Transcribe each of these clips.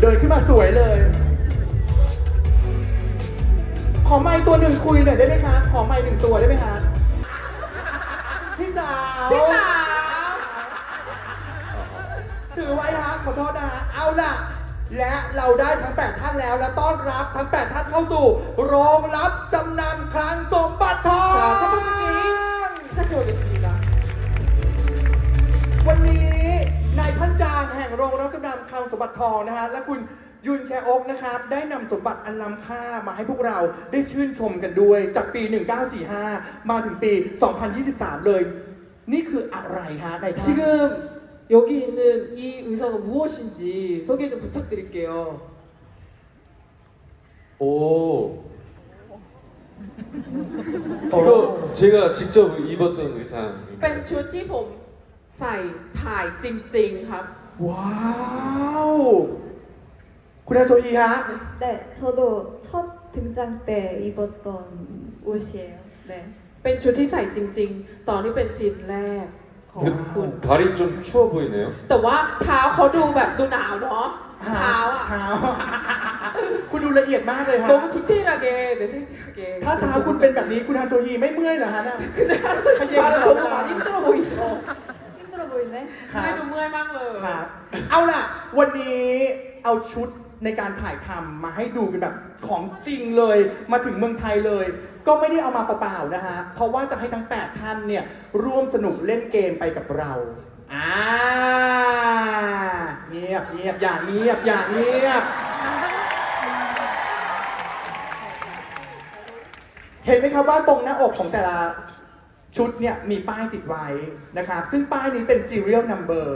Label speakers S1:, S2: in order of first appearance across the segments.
S1: เดินขึ้นมาสวยเลย ขอไมค์ตัวหนึ่งคุยหน่อยได้ไหมคะ ขอไมค์หนึ่งตัวได้ไหมคะพี่สาว
S2: พี่สาว
S1: ถือไว้นะฮขอโทษนะเอาล่ะ และเราได้ทั้ง 8 ท่านแล้วและต้อนรับทั้ง 8 ท่านเข้าสู่ โรงรับจำนำคลังสมบัติทอง ขอบคุณ จำนำคลังสมบัติทองนะฮะ และคุณยุนแชอกนะครับ ได้นำสมบัติอันล้ำค่ามาให้พวกเราได้ชื่นชมกันด้วย จากปี 1945 มาถึงปี 2023 เลย นี่คืออะไรฮะนายท่าน
S2: 지금 여기 있는 이 의상은 무엇인지 소개 좀 부탁드릴게요.
S3: 오. 이거 제가 직접 입었던
S2: เป็น
S3: 의상입니다.
S2: ชุดที่ผมใส่ถ่ายจริงๆครับ
S1: ว้าว คุณอาโซฮีฮะ
S4: 네, 저도 첫 등장 때 입었던 옷이에요. 네.
S2: เป็นชุดที่ใส่จริง ๆ ตอนที่เป็นซีนแรกของคุณ
S3: 발이 좀 추워 보이네요.
S2: แต่ว่าเท้าเขาดูแบบดูหนาวเนาะ เท้าอ่ะ
S1: เท้า คุณดูละเอียดมากเลยฮะ
S2: 너무 디테일하게 네, 세세하게
S1: ถ้าเท้าคุณเป็นแบบนี้คุณอาโซฮีไม่เมื่อยเหรอฮะน่ะ
S2: 발은 너무 많이 힘들어 보이죠?
S4: 힘들어 보 이 네.
S1: ครับ
S2: ให้ดูเมื่อยมากเลย
S1: ครับ เอาล่ะ วันนี้เอาชุดในการถ่ายทำมาให้ดูกันแบบของจริงเลย มาถึงเมืองไทยเลย ก็ไม่ได้เอามาเปล่าๆนะฮะ เพราะว่าจะให้ทั้ง 8 ท่านเนี่ย ร่วมสนุกเล่นเกมไปกับเรา อ่า เงียบเงียบอย่างเงียบอย่างเงียบ เห็นไหมครับว่าตรงหน้าอกของแต่ละ ชุดเนี่ยมีป้ายติดไว้นะครับซึ่งป้ายนี้เป็น serial number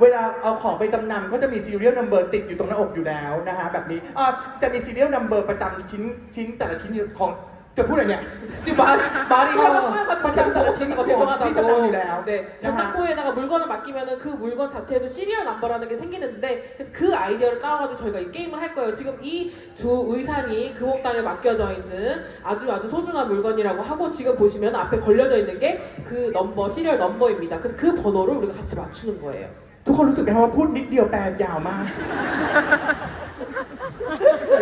S1: เวลาเอาของไปจำนำก็จะมี serial number ติดอยู่ตรงหน้าอกอยู่แล้วนะฮะแบบนี้อ่าจะมี serial number ประจำชิ้นชิ้นแต่ละชิ้นของ จะพูดอะไรเนี่ย
S2: 지금 말이 말이
S1: 어,
S2: 화가
S1: 맞아, 맞아.
S2: 터지는 거 죄송하다고.
S1: 찢어나오네요.
S2: 네,
S1: 아하.
S2: 장난코에다가 물건을 맡기면은 그 물건 자체에도 시리얼 넘버라는 게 생기는데 그래서 그 아이디어를 따와가지고 저희가 이 게임을 할 거예요. 지금 이 두 의상이 금옥당에 맡겨져 있는 아주 아주 소중한 물건이라고 하고 지금 보시면 앞에 걸려져 있는 게 그 넘버 시리얼 넘버입니다. 그래서 그 번호를 우리가 같이 맞추는 거예요.
S1: ทุกคนรู้สึกไหมครับว่าพูดนิดเดียวแปลยาวมาก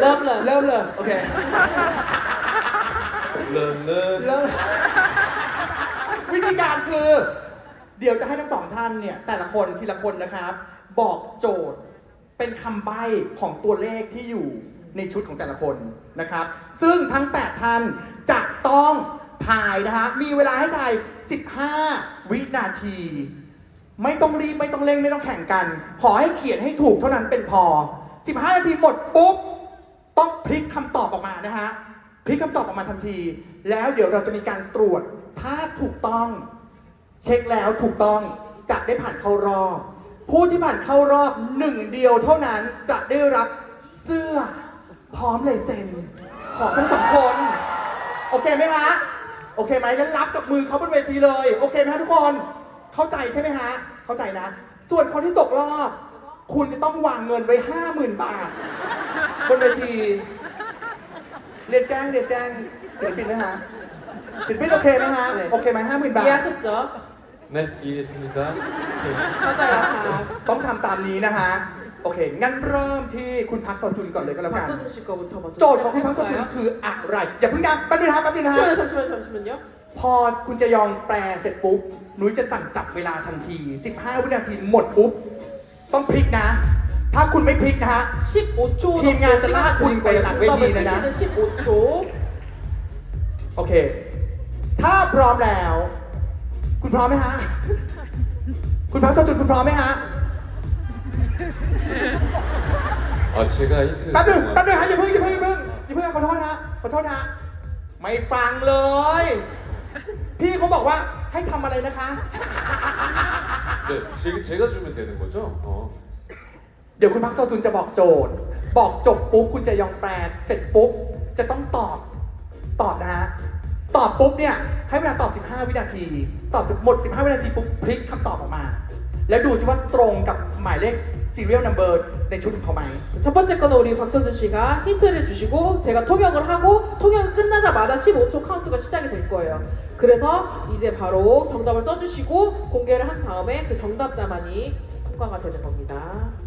S2: 럼럼.
S1: เริ่มเลย โอเค
S3: 런 런.
S1: เริ่ม วิธีการคือ เดี๋ยวจะให้ทั้งสองท่านเนี่ย แต่ละคนทีละคนนะครับ บอกโจทย์เป็นคำใบ้ของตัวเลขที่อยู่ในชุดของแต่ละคนนะครับ ซึ่งทั้ง 8 ท่านจะต้องถ่ายนะฮะมีเวลาให้ถ่าย 15 วินาที ไม่ต้องรีบ ไม่ต้องเร่ง ไม่ต้องแข่งกัน ขอให้เขียนให้ถูกเท่านั้นเป็นพอ 15 นาทีหมดปุ๊บ ต้องพลิกคำตอบออกมานะฮะ พลิกคำตอบออกมาทันที แล้วเดี๋ยวเราจะมีการตรวจถ้าถูกต้อง เช็คแล้วถูกต้องจะได้ผ่านเข้ารอบ ผู้ที่ผ่านเข้ารอบหนึ่งเดียวเท่านั้นจะได้รับเสื้อ พร้อมลายเซ็นของทั้งสองคน โอเคไหมฮะโอเคไหมแล้วรับกับมือเขาบนเวทีเลย โอเคไหมฮะทุกคน เข้าใจใช่ไหมฮะ เข้าใจนะ ส่วนคนที่ตกรอบ คุณจะต้องวางเงินไว้ห้าหมื่นบาท บนเวที เรียนแจ้งเรียนแจ้งศิลปินนะฮะศิลปินโอเคไหมฮะ โอเคไหมห้าหมื่นบาท
S2: 이해하셨죠?
S3: 네, 이해했습니다. 네.
S2: 맞아요.
S1: ต้องทำตามนี้นะฮะ โอเค งั้นเริ่มที่คุณพักซอนจุนก่อนเลยก็แล้วกัน
S2: 박서준 씨 거부터 먼저
S1: โจทย์ของคุณพักซอนจุน
S2: 시작해볼까요?
S1: คืออะไร อย่าเพิ่งนะแป๊บนึงนะฮะแป๊บนึงนะฮะ
S2: 잠시만요, 잠시만요, 잠시만요.
S1: พอคุณจะยองแปลเสร็จปุ๊บ หนุ้ยจะสั่งจับเวลาทันที 15 วินาทีหมดปุ๊บ ต้องพลิกนะ ถ้าคุณไม่พลิกนะฮะ
S2: 15초
S1: 팀
S2: 정도
S1: 간
S2: 시간을
S1: 군
S2: 드릴게요.
S1: 거의
S2: 정답을
S1: 낙외기는
S2: 쓰시는 15초.
S1: โอเค ถ้าพร้อมแล้ว คุณพร้อมไหมฮะ คุณพักซอนจุนคุณพร้อมไหมฮะ
S3: 아, 제가 힌트.
S1: แป๊บนึงแป๊บนึงฮะอย่าเพิ่งอย่าเพิ่งอย่าเพิ่งอย่าเพิ่งขอโทษฮะขอโทษฮะไม่ฟังเลย พี่เขาบอกว่าให้ทำอะไรนะคะ
S3: 네, 제가, 제가 주면 되는 거죠? 어.
S1: เดี๋ยวคุณพักโซจุนจะบอกโจทย์ บอกจบปุ๊บคุณจะยองแปลเสร็จปุ๊บ จะต้องตอบ ตอบนะฮะ ตอบปุ๊บเนี่ย ให้เวลาตอบ 15 วินาที ตอบหมด 15 วินาทีปุ๊บพลิกคำตอบออกมา แล้วดูซิว่าตรงกับหมายเลข serial number ในชุดของเขาไหม
S2: 첫 번째 거는 우리 박서준 씨가 힌트를 주시고 제가 통역을 하고 통역이 끝나자마자 15초 카운트가 시작이 될 거예요. 그래서 이제 바로 정답을 써주시고 공개를 한 다음에 그 정답자만이 통과가 되는 겁니다.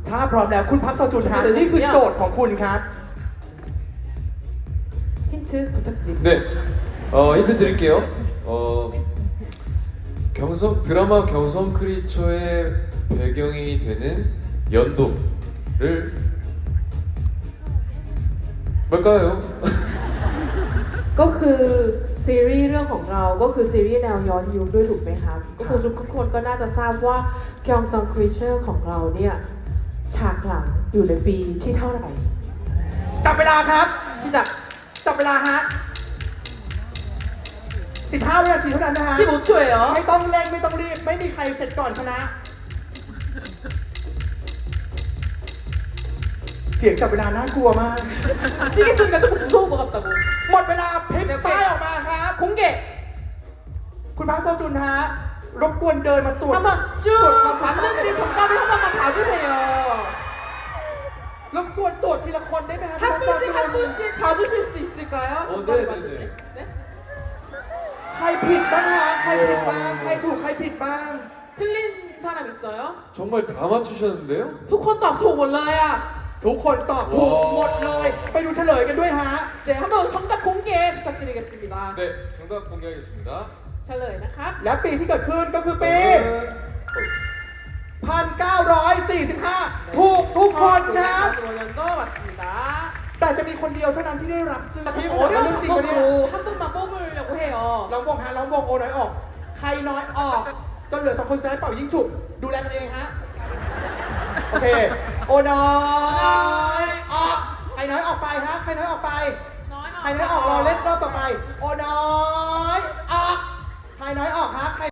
S1: ถ้าพร้อมแล้วคุณพักโซจุนฮะนี่คือโจทย์ของคุณครับ
S2: 힌트 부탁드립니다.
S3: 네, 어, 힌트 드릴게요. 어, 경성 드라마 경성 크리처의 배경이 되는 연도를 뭘까요?
S2: ก็คือ ซีรีส์เรื่องของเรา ก็คือซีรีส์แนวย้อนยุคด้วยถูกไหมครับ ก็คือทุกคนก็น่าจะทราบว่า k y o n g Song Creature ของเราเนี่ย ฉากหลังอยู่ในปีที่เท่าไหร่
S1: จับเวลาครับ
S2: 시작
S1: จับเวลาฮะ 15วินาทีเท่านั้นนะฮะ
S2: 15초예요
S1: ไม่ต้องเร่งไม่ต้องรีบ ไม่มีใครเสร็จก่อนชนะ เสียงจับเวลาน่ากลัวมาก
S2: 시계 소리가 조금 무서운 것 같다고
S1: หมดเวลาพลิกป้า คุณพักโซจุนฮะ รบกวนเดินมาตรวจ
S2: 한번 쭉 맞는지 정답을 한 번만 봐주세요
S1: รบกวนตรวจทีละคนได้ไหมครับ
S2: 한
S1: คุณพักโซ
S2: 분씩
S1: จุ
S2: 한
S1: น
S2: 분씩 봐주실 수 있을까요?
S3: 어,
S2: 정답이
S3: 네, 네,
S2: 맞는지 네?
S1: ใครผิดบ้างฮะ ใครผิดบ้าง ใครถูกใครผิดบ้าง
S2: 틀린 사람 있어요?
S3: 정말 다 맞추셨는데요?
S2: ทุกคนตอบถูกหมดเลยอ่ะ
S1: ทุกคนตอบถูก
S3: โอ้
S1: หมดเลย ไปดูเฉลยกันด้วยฮะ
S2: 네, 한번 정답 공개 부탁드리겠습니다.
S3: 네, 정답 공개하겠습니다.
S2: เฉลยนะครับ
S1: และปีที่เกิดขึ้นก็คือปี 1945 ถูกทุกคนครับ
S2: 연도 맞습니다.
S1: แต่จะมีคนเดียวเท่านั้นที่ได้รับซื้อ
S2: 자,
S1: ที่
S2: 좀
S1: ผมเรื่อง
S2: 어려운
S1: จริงปะเนี่ย
S2: 방법으로 한 분만 뽑으려고 해요.
S1: ลองวงฮะลองวงโอน้อยออก ใครน้อยออกจนเหลือสองคนสุดท้ายเป่ายิงฉุบ ดูแลกันเองฮะ โอเค โอน้อยออก ใครน้อยออกไปฮะ ใครน้อยออกไป
S2: น้อยออก
S1: ใครน้อยออกรอเล่นรอบต่อไป โอน้อยออก ใครน้อยออกฮะใคร